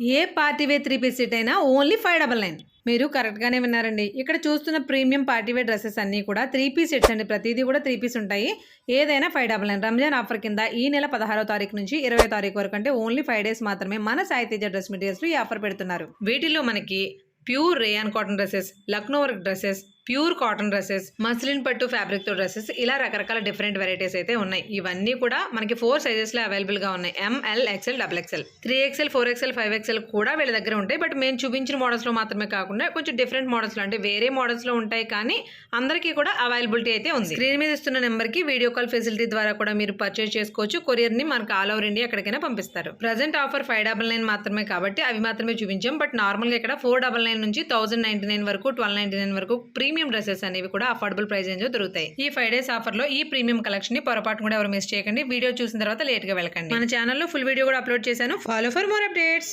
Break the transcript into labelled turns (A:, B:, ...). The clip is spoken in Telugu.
A: ఏ party wear three piece set అయినా ఓన్లీ ఫైవ్ డబల్ నైన్. మీరు కరెక్ట్గానే విన్నారండి. ఇక్కడ చూస్తున్న ప్రీమియం పార్టీ వేర్ డ్రెస్సెస్ అన్నీ కూడా త్రీ పీస్ సెట్స్ అండి. ప్రతిదీ కూడా త్రీ పీస్ ఉంటాయి. ఏదైనా five double nine. Ramzan offer కింద ఈ నెల పదహారో తారీఖు నుంచి ఇరవై తారీఖు వరకు అంటే ఓన్లీ ఫైవ్ డేస్ మాత్రమే మన సాయితేజ డ్రెస్ మెటీరియల్స్ ఈ ఆఫర్ పెడుతున్నారు. వీటిలో మనకి pure rayon cotton dresses Lucknow work dresses pure cotton dresses muslin పట్టు ఫ్యాబ్రిక్తో డ్రెస్సెస్ ఇలా రకరకాల డిఫరెంట్ వెరైటీస్ అయితే ఉన్నాయి. ఇవన్నీ కూడా మనకి ఫోర్ సైజెస్లో అవైలబుల్గా ఉన్నాయి. M L XL double XL three XL four XL five XL కూడా వీళ్ళ దగ్గర ఉంటాయి. బట్ మేము చూపించిన మోడల్స్లో మాత్రమే కాకుండా కొంచెం డిఫరెంట్ మోడల్స్లో అంటే వేరే మోడల్స్లో ఉంటాయి కానీ అందరికీ కూడా అవైలబిలిటీ అయితే ఉంది. స్క్రీన్ మీద ఇస్తున్న నెంబర్కి వీడియో కాల్ ఫెసిలిటీ ద్వారా కూడా మీరు పర్చేస్ చేసుకోవచ్చు. కొరియర్ని మనకు ఆల్ ఓవర్ ఇండియా ఎక్కడికైనా పంపిస్తారు. Present offer five double nine మాత్రమే కాబట్టి అవి మాత్రమే చూపించాం. బట్ నార్మల్గా ఇక్కడ ఫోర్ డబల్ నైన్ నుంచి థౌసండ్ నైన్టీ నైన్ వరకు ట్వెల్వ్ నైన్టీ నైన్ వరకు ప్రీమియం డ్రెస్సెస్ అనేవి కూడా అఫోర్డబుల్ ప్రైస్ రేంజ్ దొరుకుతాయి. ఈ ఫైవ్ డేస్ ఆఫర్లో ఈ ప్రీమియం కలెక్షన్ని పొరపాటు కూడా ఎవరు మిస్ చేయకండి. వీడియో చూసిన తర్వాత లేట్గా వెళ్ళకండి. మన ఛానల్లో ఫుల్ వీడియో కూడా అప్లోడ్ చేశాను. Follow for more updates